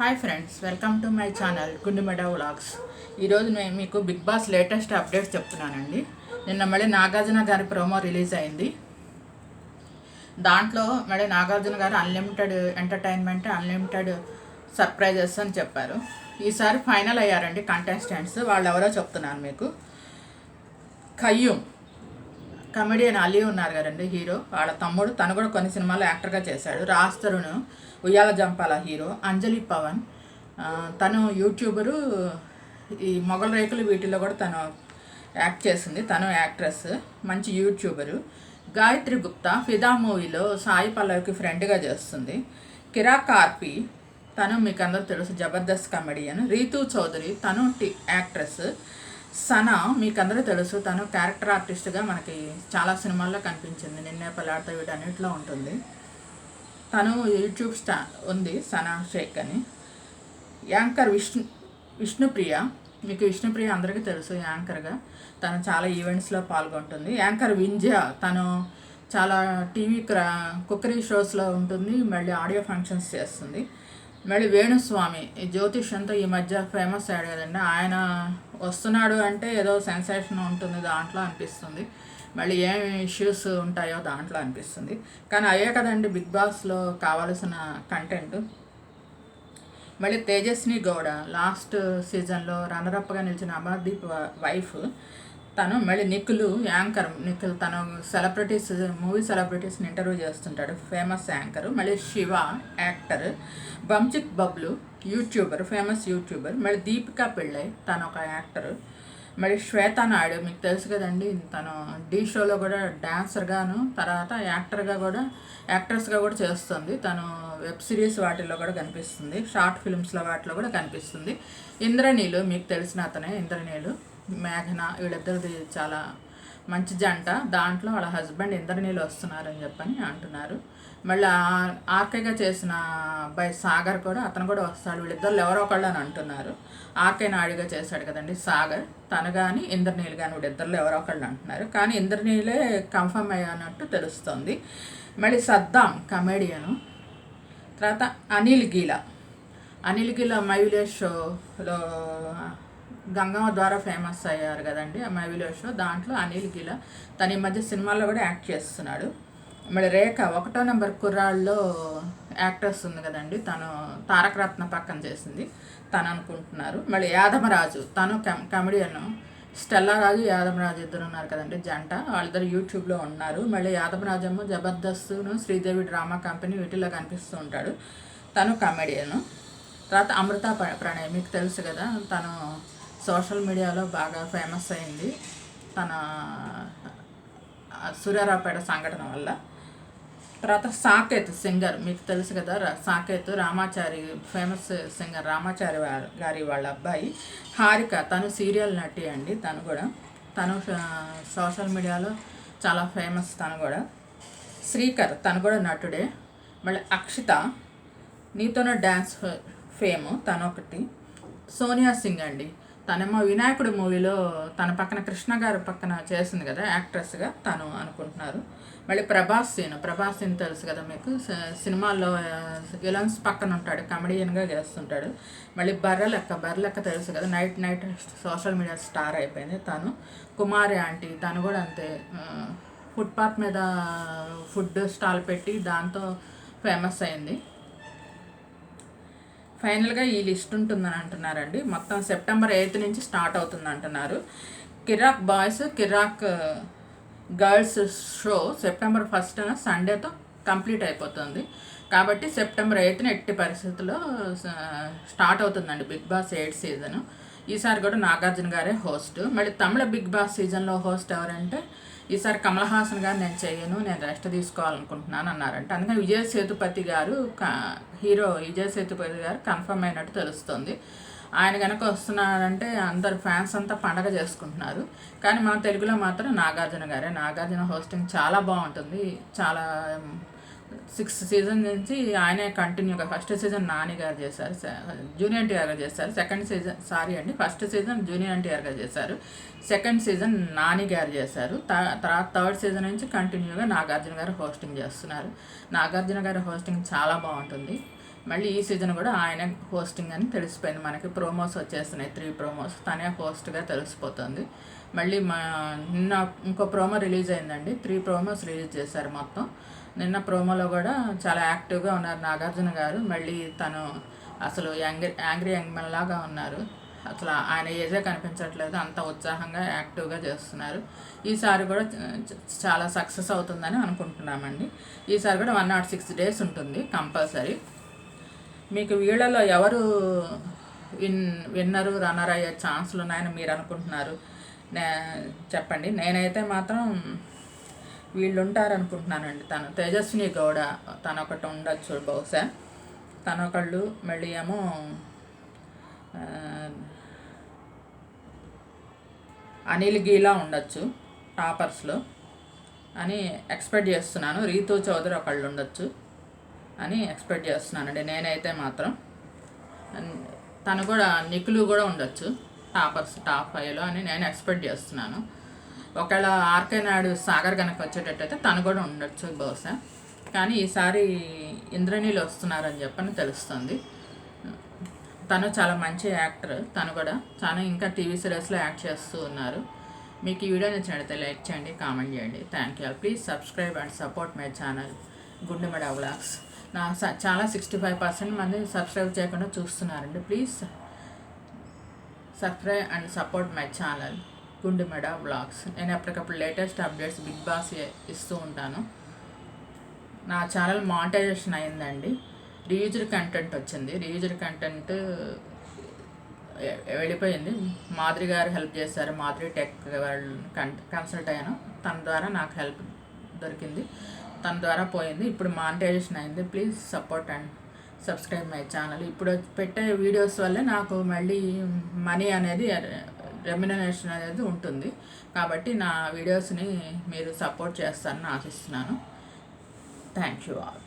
Hi friends welcome to my channel Gundemeda vlogs ఈరోజు నేను మీకు బిగ్ బాస్ లేటెస్ట్ అప్డేట్స్ చెప్తున్నానండి. నిన్న మళ్ళీ నాగార్జున గారి ప్రోమో రిలీజ్ అయింది. దాంట్లో మళ్ళీ నాగార్జున గారు అన్లిమిటెడ్ ఎంటర్టైన్మెంట్ అన్లిమిటెడ్ సర్ప్రైజెస్ అని చెప్పారు. ఈసారి ఫైనల్ అయ్యారండి కంటెస్టెంట్స్ వాళ్ళు ఎవరో చెప్తున్నాను మీకు. కయ్యూమ్ కమెడియన్ అలీ ఉన్నారు కదండి హీరో. వాళ్ళ తమ్ముడు తను కూడా కొన్ని సినిమాల్లో యాక్టర్గా చేశాడు. రాస్తరును ఉయ్యాల జంపాల హీరో అంజలి పవన్. తను యూట్యూబరు ఈ మొగల రేకులు వీటిలో కూడా తను యాక్ట్ చేసింది. తను యాక్ట్రెస్ మంచి యూట్యూబరు. గాయత్రి గుప్తా ఫిదా మూవీలో సాయి పల్లవికి ఫ్రెండ్గా చేస్తుంది. కిరా కార్పి తను మీకు అందరూ తెలుసు జబర్దస్త్ కమెడియన్. రీతు చౌదరి తను యాక్ట్రెస్. సనా మీకు అందరూ తెలుసు తను క్యారెక్టర్ ఆర్టిస్ట్గా మనకి చాలా సినిమాల్లో కనిపించింది. నిన్నే పలాడతా వీటన్నిటిలో ఉంటుంది. తను యూట్యూబ్ స్టా ఉంది సనా షేక్ అని. యాంకర్ విష్ణు విష్ణుప్రియ మీకు విష్ణుప్రియ అందరికీ తెలుసు యాంకర్గా. తను చాలా ఈవెంట్స్లో పాల్గొంటుంది. యాంకర్ వింజ తను చాలా టీవీ క్రా కుక్కరీ షోస్లో ఉంటుంది మళ్ళీ ఆడియో ఫంక్షన్స్ చేస్తుంది. మళ్ళీ వేణుస్వామి జ్యోతిష్ అంతా ఈ మధ్య ఫేమస్ అయ్యాడు కదండి. ఆయన వస్తున్నాడు అంటే ఏదో సెన్సేషన్ ఉంటుంది దాంట్లో అనిపిస్తుంది. మళ్ళీ ఏం ఇష్యూస్ ఉంటాయో దాంట్లో అనిపిస్తుంది. కానీ అయ్యే కదండి బిగ్ బాస్లో కావాల్సిన కంటెంట్ మళ్ళీ తేజస్ని గౌడ లాస్ట్ సీజన్లో రన్నరప్గా నిలిచిన అమర్దీప్ వ- వైఫ్ తను మళ్ళీ నిఖిల్ యాంకర్ నిఖిల్ తను సెలబ్రిటీస్ మూవీ సెలబ్రిటీస్ని ఇంటర్వ్యూ చేస్తుంటాడు. ఫేమస్ యాంకర్ మళ్ళీ Shiva actor Bunchik Bablu YouTuber famous YouTuber మళ్ళీ దీపికా పిళ్ళై తను ఒక యాక్టర్. మరి శ్వేత నాయుడు మీకు తెలుసు కదండి తను డీ షోలో కూడా డాన్సర్గాను తర్వాత యాక్టర్గా కూడా యాక్ట్రెస్గా కూడా చేస్తుంది. తను వెబ్ సిరీస్ వాటిల్లో కూడా కనిపిస్తుంది. షార్ట్ ఫిల్మ్స్లో వాటిలో కూడా కనిపిస్తుంది. ఇంద్రనీలు మీకు తెలిసిన అతనే ఇంద్రనీలు. మేఘన వీళ్ళిద్దరిది చాలా మంచి జంట. దాంట్లో వాళ్ళ హస్బెండ్ ఇంద్రనీళ్ళు వస్తున్నారని చెప్పని అంటున్నారు. మళ్ళీ ఆర్కేగా చేసిన అబ్బాయి సాగర్ కూడా అతను కూడా వస్తాడు. వీళ్ళిద్దరు ఎవరో ఒకళ్ళు అని అంటున్నారు. ఆర్కే నాయుడుగా చేశాడు కదండి సాగర్. తను కానీ ఇంద్రనీల్ కానీ వీళ్ళిద్దరిలో ఎవరో ఒకళ్ళు అంటున్నారు. కానీ ఇంద్రనీలే కన్ఫర్మ్ అయ్యానట్టు తెలుస్తుంది. మళ్ళీ సద్దాం కమేడియను. తర్వాత అనిల్ గీలా. అనిల్ గీలా మైలేష్ షోలో గంగమ్మ ద్వారా ఫేమస్ అయ్యారు కదండి ఆ మై షో దాంట్లో అనిల్ గీలా తను ఈ మధ్య సినిమాల్లో కూడా యాక్ట్ చేస్తున్నాడు. మళ్ళీ రేఖ ఒకటో నెంబర్ కుర్రాళ్ళలో యాక్టర్స్ ఉంది కదండి. తను తారక రత్న పక్కన చేసింది. తను అనుకుంటున్నారు. మళ్ళీ యాదమరాజు తను come comedian Stella Raju Yadamaraju ఇద్దరు ఉన్నారు కదండి. జంట వాళ్ళిద్దరు యూట్యూబ్లో ఉన్నారు. మళ్ళీ యాదమరాజమ్మ జబర్దస్త్ను శ్రీదేవి డ్రామా కంపెనీ వీటిలో కనిపిస్తూ ఉంటాడు. తను కమెడియను. తర్వాత అమృత ప్ర- ప్రణయ్ మీకు తెలుసు కదా తను సోషల్ మీడియాలో బాగా ఫేమస్ అయింది తన సూర్యారావుపేట సంఘటన వల్ల. తర్వాత సాకేత్ సింగర్ మీకు తెలుసు కదా రా- సాకేత్ రామాచారి ఫేమస్ సింగర్ రామాచారి గారి వాళ్ళ అబ్బాయి. హారిక తను సీరియల్ నటి అండి తను కూడా. తను సోషల్ మీడియాలో చాలా ఫేమస్ తను కూడా. శ్రీకర్ తను కూడా నటుడే. మళ్ళీ అక్షిత నీతోనే డ్యాన్స్ ఫేమ్ తను ఒకటి సోనియా సింగ్ అండి. తనేమో వినాయకుడు మూవీలో తన పక్కన కృష్ణ గారి పక్కన చేసింది కదా యాక్ట్రెస్గా తను అనుకుంటున్నారు. మళ్ళీ ప్రభాస్ సీన్ ప్రభాస్ సీన్ తెలుసు కదా మీకు? సినిమాల్లో విలన్స్ పక్కన ఉంటాడు కమెడియన్గా చేస్తుంటాడు. మళ్ళీ బర్రెలెక్క బర్రెలెక్క తెలుసు కదా? Night night social media star అయిపోయింది తను. కుమారి ఆంటీ తను కూడా అంతే. ఫుట్పాత్ మీద ఫుడ్ స్టాల్ పెట్టి దాంతో ఫేమస్ అయింది. ఫైనల్గా ఈ లిస్ట్ ఉంటుందని అంటున్నారండి. మొత్తం సెప్టెంబర్ ఎయిత్ నుంచి స్టార్ట్ అవుతుంది అంటున్నారు. Kiraak boys Kiraak uh, girls show September first సండేతో complete అయిపోతుంది. కాబట్టి సెప్టెంబర్ ఎయిత్న ఎట్టి పరిస్థితుల్లో uh, స్టార్ట్ అవుతుందండి బిగ్ బాస్ ఎయిట్ సీజన్. ఈసారి కూడా నాగార్జున గారే హోస్ట్. మళ్ళీ తమిళ బిగ్ బాస్ సీజన్లో హోస్ట్ ఎవరంటే ఈసారి కమల్ హాసన్ గారు నేను చేయను నేను రెస్ట్ తీసుకోవాలనుకుంటున్నాను అన్నారంట. అందుకని విజయ సేతుపతి గారు హీరో విజయ సేతుపతి గారు కన్ఫర్మ్ అయినట్టు తెలుస్తుంది. ఆయన కనుక వస్తున్నారంటే అందరు ఫ్యాన్స్ అంతా పండగ చేసుకుంటున్నారు. కానీ మన తెలుగులో మాత్రం నాగార్జున గారే. నాగార్జున హోస్టింగ్ చాలా బాగుంటుంది. చాలా సిక్స్త్ సీజన్ నుంచి ఆయనే కంటిన్యూగా ఫస్ట్ సీజన్ నాని గారు చేశారు జూనియర్ ఎన్టీఆర్ గారు చేశారు సెకండ్ సీజన్ సారీ అండి ఫస్ట్ సీజన్ జూనియర్ ఎన్టీఆర్ గారు చేశారు సెకండ్ సీజన్ నాని గారు చేశారు త- తర్వాత థర్డ్ సీజన్ నుంచి కంటిన్యూగా నాగార్జున గారు హోస్టింగ్ చేస్తున్నారు. నాగార్జున గారి హోస్టింగ్ చాలా బాగుంటుంది. మళ్ళీ ఈ సీజన్ కూడా ఆయన హోస్టింగ్ అని తెలిసిపోయింది మనకి. ప్రోమోస్ వచ్చేస్తున్నాయి త్రీ ప్రోమోస్ తనే హోస్ట్గా తెలిసిపోతుంది. మళ్ళీ మా నిన్న ఇంకో ప్రోమో రిలీజ్ అయిందండి త్రీ ప్రోమోస్ రిలీజ్ చేశారు మొత్తం. నిన్న ప్రోమోలో కూడా చాలా యాక్టివ్గా ఉన్నారు నాగార్జున గారు. మళ్ళీ తను అసలు యాంగ్రీ యాంగ్రీ యంగ్మెన్ లాగా ఉన్నారు. అసలు ఆయన ఏజే కనిపించట్లేదు. అంత ఉత్సాహంగా యాక్టివ్గా చేస్తున్నారు. ఈసారి కూడా చాలా సక్సెస్ అవుతుందని అనుకుంటున్నామండి. ఈసారి కూడా వన్ నాట్ సిక్స్ డేస్ ఉంటుంది కంపల్సరీ. మీకు వీళ్ళలో ఎవరు విన్ విన్నరు రన్నర్ అయ్యే ఛాన్సులు ఉన్నాయని మీరు అనుకుంటున్నారు? నే చెప్పండి. నేనైతే మాత్రం వీళ్ళు ఉంటారనుకుంటున్నానండి తను. తేజస్విని గౌడ తను ఒకటి ఉండొచ్చు బహుశా. తను ఒకళ్ళు మళ్ళీ ఏమో అనిల్ గీలా ఉండొచ్చు టాపర్స్లో అని ఎక్స్పెక్ట్ చేస్తున్నాను. రీతు చౌదరి ఒకళ్ళు ఉండొచ్చు అని ఎక్స్పెక్ట్ చేస్తున్నానండి నేనైతే మాత్రం. తను కూడా నిఖిలు కూడా ఉండొచ్చు టాపర్స్ టాప్ ఫైవ్లో అని నేను ఎక్స్పెక్ట్ చేస్తున్నాను. ఒకవేళ ఆర్కే నాయుడు సాగర్ కనుక వచ్చేటట్టయితే తను కూడా ఉండొచ్చు బహుశా. కానీ ఈసారి ఇంద్రనీళ్ళు వస్తున్నారని చెప్పని తెలుస్తుంది. తను చాలా మంచి యాక్టర్ తను కూడా. చాలా ఇంకా టీవీ సిరీస్లో యాక్ట్ చేస్తూ ఉన్నారు. మీకు ఈ వీడియో నచ్చినట్లయితే లైక్ చేయండి కామెంట్ చేయండి. Thank you please subscribe and support my channel Gundemada vlogs నా స- చాలా సిక్స్టీ ఫైవ్ పర్సెంట్ మంది సబ్స్క్రైబ్ చేయకుండా చూస్తున్నారండి. Please subscribe and support my channel Gundemada vlogs నేను ఎప్పటికప్పుడు లేటెస్ట్ అప్డేట్స్ బిగ్ బాస్ ఇస్తూ ఉంటాను. నా ఛానల్ మానిటైజేషన్ అయిందండి. రీయూజ్డ్ కంటెంట్ వచ్చింది. రీయూజ్డ్ కంటెంట్ వెళ్ళిపోయింది. మాధురి గారు హెల్ప్ చేశారు. మాధురి టెక్ వాళ్ళు కన్సల్ట్ అయ్యాను. తన ద్వారా నాకు హెల్ప్ దొరికింది. తన ద్వారా పోయింది. ఇప్పుడు మానిటైజేషన్ అయింది. Please support and subscribe my channel. ఇప్పుడు పెట్టే వీడియోస్ వల్లే నాకు మళ్ళీ మనీ అనేది రెమ్యునరేషన్ అనేది ఉంటుంది. కాబట్టి నా వీడియోస్ని మీరు సపోర్ట్ చేస్తారని ఆశిస్తున్నాను. Thank you all